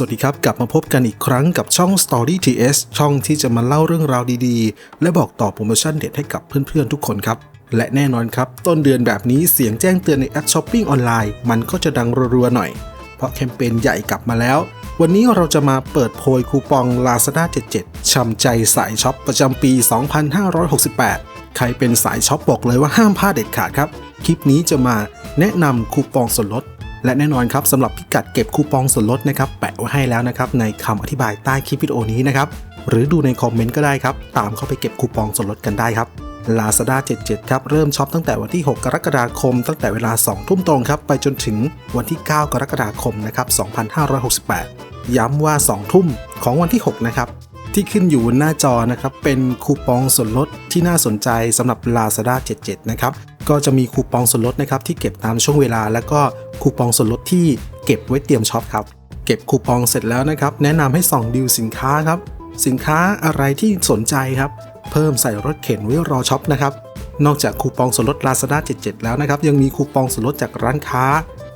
สวัสดีครับ กลับมาพบกันอีกครั้งกับช่อง Story TS ช่องที่จะมาเล่าเรื่องราวดีๆ และบอกต่อโปรโมชั่นเด็ดให้กับเพื่อนๆทุกคนครับ และแน่นอนครับ ต้นเดือนแบบนี้เสียงแจ้งเตือนในแอปช้อปปิ้งออนไลน์มันก็จะดังรัวๆหน่อย เพราะแคมเปญใหญ่กลับมาแล้ว วันนี้เราจะมาเปิดโพยคูปอง Lazada 77ช่ำใจสายช็อปประจำปี 2568 ใครเป็นสายช็อปบอกเลยว่าห้ามพลาดเด็ดขาดครับคลิปนี้จะมาแนะนำคูปองส่วนลด และแน่นอนครับสำหรับพิกัดเก็บคูปองส่วนลดนะครับแปะไว้ให้แล้วนะครับในคำอธิบายใต้คลิปวิดีโอนี้นะครับหรือดูในคอมเมนต์ก็ได้ครับ ตามเข้าไปเก็บคูปองส่วนลดกันได้ครับ Lazada 77 ครับ เริ่มช็อปตั้งแต่วันที่ 6 กรกฎาคม ตั้งแต่เวลา 2 ทุ่มตรงครับ ไปจนถึงวันที่ 9 กรกฎาคมนะครับ 2568 ย้ำว่า 2 ทุ่มของวันที่ 6 นะครับ ที่ขึ้นอยู่บนหน้าจอนะครับ เป็นคูปองส่วนลดที่น่าสนใจสำหรับ Lazada 77 นะครับ ก็จะมีคูปองส่วนลดนะครับที่เก็บตามช่วงเวลา แล้วก็คูปองส่วนลดที่เก็บไว้เตรียมช็อปครับ เก็บคูปองเสร็จแล้วนะครับ แนะนำให้ส่องดิวสินค้าครับ สินค้าอะไรที่สนใจครับ เพิ่มใส่รถเข็นไว้รอช็อปนะครับ นอกจากคูปองส่วนลด Lazada 77 แล้วนะครับ ยังมีคูปองส่วนลดจากร้านค้า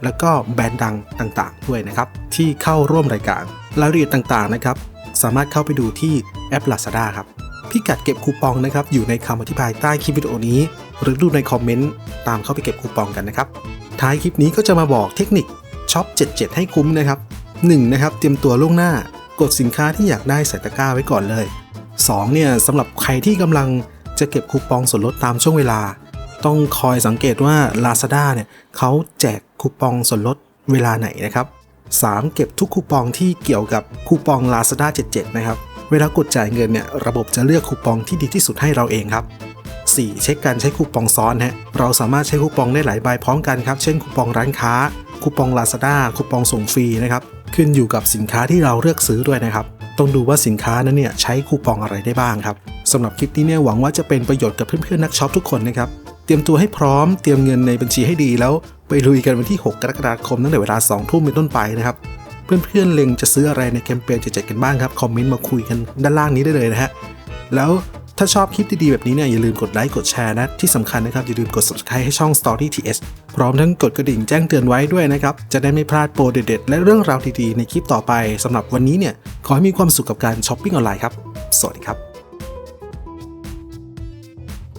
แล้วก็แบรนด์ดังต่างๆ ด้วยนะครับที่เข้าร่วมรายการรายละเอียดต่างๆนะครับสามารถเข้าไปดูที่แอป Lazada ครับพิกัดเก็บคูปองนะครับอยู่ในคำอธิบายใต้คลิปวิดีโอนี้ หรือดูในคอมเมนต์ตามเข้าไปเก็บคูปองกันนะครับ ท้ายคลิปนี้ก็จะมาบอกเทคนิคช็อป 77 ให้คุ้มนะครับ 1. นะครับ เตรียมตัวล่วงหน้ากดสินค้าที่อยากได้ใส่ตะกร้าไว้ก่อนเลย 2. เนี่ยสำหรับใครที่กำลังจะเก็บคูปองส่วนลดตามช่วงเวลา ต้องคอยสังเกตว่า Lazada เนี่ยเขาแจกคูปองส่วนลดเวลาไหนนะครับ 3. เก็บทุกคูปองที่เกี่ยวกับคูปอง Lazada 77 นะครับ เวลากดจ่ายเงินเนี่ยระบบจะเลือกคูปองที่ดีที่สุดให้เราเองครับ 4. เช็คการใช้คูปองซ้อนฮะเราสามารถใช้คูปองได้หลายใบพร้อมกันครับ เช่นคูปองร้านค้า คูปอง Lazada คูปองส่งฟรีนะครับขึ้นอยู่กับสินค้าที่เราเลือกซื้อด้วยนะครับ ต้องดูว่าสินค้านั้นเนี่ยใช้คูปองอะไรได้บ้างครับสำหรับคลิปนี้เนี่ยหวังว่าจะเป็นประโยชน์กับเพื่อนๆนักช็อปทุกคนนะครับเตรียมตัวให้พร้อมเตรียมเงินในบัญชีให้ดีแล้วไปลุยกันวันที่ 6 กรกฎาคมตั้งแต่เวลา 2 ทุ่มเป็นต้นไปนะครับเพื่อนๆเล็งจะซื้ออะไรในแคมเปญจะแจกกันบ้างครับคอมเมนต์มาคุยกันด้านล่างนี้ได้เลยนะฮะแล้ว ถ้าชอบคลิปดี ๆ แบบนี้เนี่ยอย่าลืมกดไลค์กดแชร์นะ ที่สำคัญนะครับ อย่าลืมกด subscribe ให้ช่อง Story TS พร้อมทั้งกดกระดิ่งแจ้งเตือนไว้ด้วยนะครับ จะได้ไม่พลาดโปรเด็ดๆ และเรื่องราวดี ๆ ในคลิปต่อไปสำหรับวันนี้เนี่ยขอให้มีความสุขกับการช้อปปิ้งออนไลน์ครับ สวัสดีครับ